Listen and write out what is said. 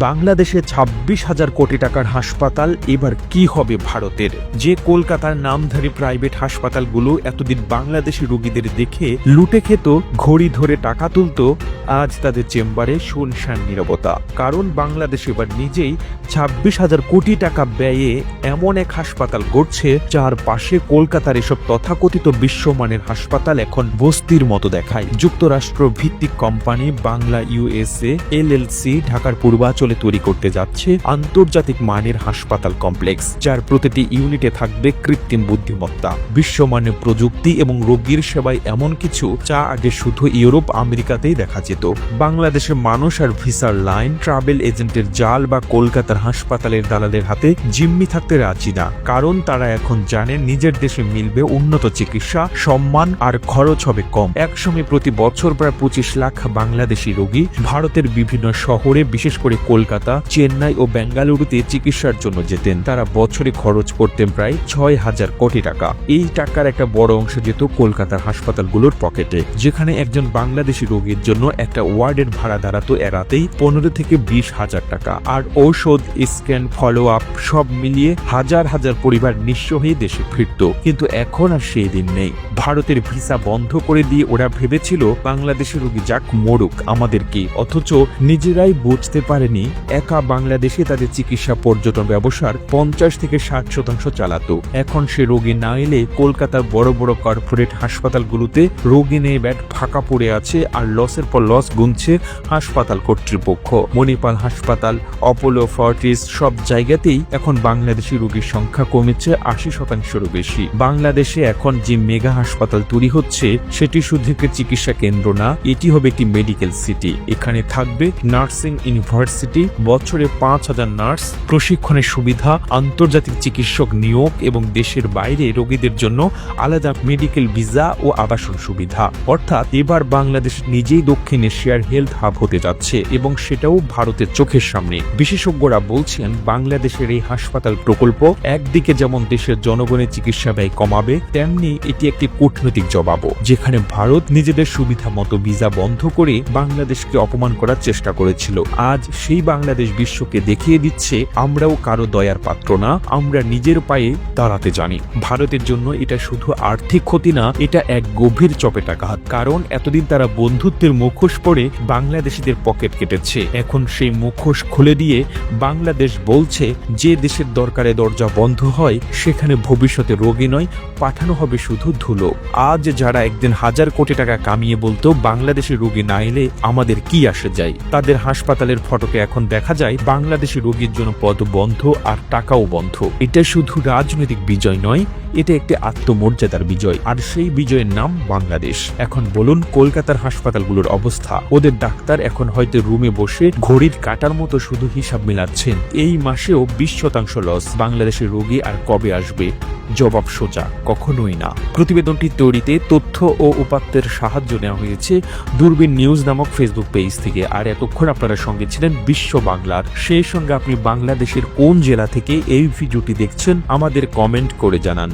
বাংলাদেশে ছাব্বিশ হাজার কোটি টাকার হাসপাতাল, এবার কি হবে ভারতের? যে কলকাতার নামধারী প্রাইভেট হাসপাতালগুলো এতদিন বাংলাদেশি রোগীদের দেখে লুটে খেত, ঘড়ি ধরে টাকা তুলতো, আজ তাদের চেম্বারে শুনশান নীরবতা। কারণ বাংলাদেশ এবার নিজেই ছাব্বিশ হাজার কোটি টাকা ব্যয়ে এমন এক হাসপাতাল গড়ছে, যার পাশে কলকাতার এসব তথাকথিত বিশ্বমানের হাসপাতাল এখন বস্তির মতো দেখায়। যুক্তরাষ্ট্র ভিত্তিক company Bangla USA L LLC ঢাকার পূর্বাঞ্চলে তৈরি করতে যাচ্ছে আন্তর্জাতিক মানের হাসপাতাল কমপ্লেক্স, যার প্রতিটি ইউনিটে থাকবে কৃত্রিম বুদ্ধিমত্তা। বিশ্বমানের প্রযুক্তি এবং রোগীর সেবায় এমন কিছু যা আগে শুধু ইউরোপ, আমেরিকাতেই দেখা যেত। বাংলাদেশের মানুষ আর ভিসার লাইন, ট্রাভেল এজেন্টের জাল বা কলকাতার হাসপাতালের দালালের হাতে জিম্মি থাকতে রাজি না। কারণ তারা এখন জানে নিজের দেশে মিলবে উন্নত চিকিৎসা, সম্মান আর খরচ হবে কম। একসময় প্রতি বছর প্রায় পঁচিশ লাখ বাংলাদেশি রোগী ভারতের বিভিন্ন শহরে, বিশেষ করে কলকাতা, চেন্নাই ও বেঙ্গালুরুতে চিকিৎসার জন্য যেতেন। তারা বছরে খরচ করতেন প্রায় ছয় হাজার কোটি টাকা। এই টাকার একটা বড় অংশ যেত কলকাতার হাসপাতালগুলোর পকেটে, যেখানে একজন বাংলাদেশি রোগীর জন্য একটা ওয়ার্ডের ভাড়া দাঁড়াতো এড়াতেই পনেরো থেকে বিশ হাজার টাকা। আর ঔষধ, স্ক্যান ফলো আপ সব মিলিয়ে হাজার হাজার পরিবার নিঃস্ব হয়ে দেশে ফিরত। কিন্তু এখন আর সেই দিন নেই। ভারতের ভিসা বন্ধ করে দিয়ে ওরা ভেবেছিল বাংলাদেশের রোগী যাক, মরুক আমাদেরকে। অথচ নিজেরাই বুঝতে পারেনি একা বাংলাদেশে তাদের চিকিৎসা পর্যটন ব্যবসার পঞ্চাশ থেকে ষাট শতাংশ চালাতো। এখন সে রোগী না এলে কলকাতার বড় বড় কর্পোরেট হাসপাতালগুলোতে রোগী নিয়ে ব্যাট ফাঁকা পড়ে আছে আর লসের পর লস গুনছে হাসপাতাল কর্তৃপক্ষ। মণিপাল হাসপাতাল, অপোলো ফর্টিস সব জায়গাতেই এখন বাংলাদেশি রোগীর সংখ্যা কমেছে আশি শতাংশেরও বেশি। বাংলাদেশে এখন যে মেগা হাসপাতাল তৈরি হচ্ছে, সেটি শুধু চিকিৎসা কেন্দ্র না, এটি হবে একটি মেডিকেল সিটি এখানে থাকবে নার্সিং ইউনিভার্সিটি বছরে পাঁচ হাজার নার্স, প্রশিক্ষণের সুবিধা, আন্তর্জাতিক চিকিৎসক নিয়োগ এবং দেশের বাইরে রোগীদের জন্য আলাদা মেডিকেল ভিসা ও আবাসন সুবিধা। অর্থাৎ এবার বাংলাদেশ নিজেই দক্ষিণ এশিয়ার হেলথ হাব হতে যাচ্ছে এবং সেটাও ভারতের চোখের সামনে। বিশেষজ্ঞরা বলছেন, বাংলাদেশের এই হাসপাতাল প্রকল্প একদিকে যেমন দেশের জনগণের চিকিৎসা ব্যয় কমাবে, তেমনি এটি একটি কূটনৈতিক জবাবও, যেখানে ভারত নিজেদের সুবিধা মতো ভিসা বন্ধ করে বাংলাদেশকে অপমান করার চেষ্টা করেছিল। আজ সেই বাংলাদেশ বিশ্বকে দেখিয়ে দিচ্ছে, আমরাও কারও দয়ার পাত্র না, আমরা নিজের পায়ে দাঁড়াতে জানি। ভারতের জন্য এটা শুধু আর্থিক ক্ষতি না, এটা এক গভীর চপেটাঘাত। কারণ এতদিন তারা বন্ধুত্বের মুখোশ পরে বাংলাদেশিদের পকেট কেটেছে। এখন সেই মুখোশ খুলে দিয়ে বাংলাদেশ বলছে, যে দেশের দরকারে দরজা বন্ধ হয়, সেখানে ভবিষ্যতে রোগী নয়, পাঠানো হবে শুধু ধুলো। আজ যারা একদিন হাজার কোটি টাকা কামিয়ে বলতো বাংলাদেশের রোগী না এলে আমাদের কি আসে যায়? তাদের হাসপাতালের ফটোকে এখন দেখা যায় বাংলাদেশি রোগীর জন্য পদ বন্ধ আর টাকাও বন্ধ। এটা শুধু রাজনৈতিক বিজয় নয় এটা একটি আত্মমর্যাদার বিজয়, আর সেই বিজয়ের নাম বাংলাদেশ। এখন বলুন, কলকাতার হাসপাতালগুলোর অবস্থা। ওদের ডাক্তার এখন হয়তো রুমে বসে ঘড়ির কাটার মতো শুধু হিসাব মিলাচ্ছেন। এই মাসেও বিশ শতাংশ লস বাংলাদেশের রোগী আর কবে আসবে? জবাব সোজা, কখনোই না। প্রতিবেদনটি তৈরিতে তথ্য ও উপাত্তের সাহায্য নেওয়া হয়েছে দূরবীন নিউজ নামক ফেসবুক পেজ থেকে। আর এতক্ষণ আপনারা সঙ্গে ছিলেন বিশ্ব বাংলার। সেই সঙ্গে আপনি বাংলাদেশের কোন জেলা থেকে এই ভিডিওটি দেখছেন, আমাদের কমেন্ট করে জানান।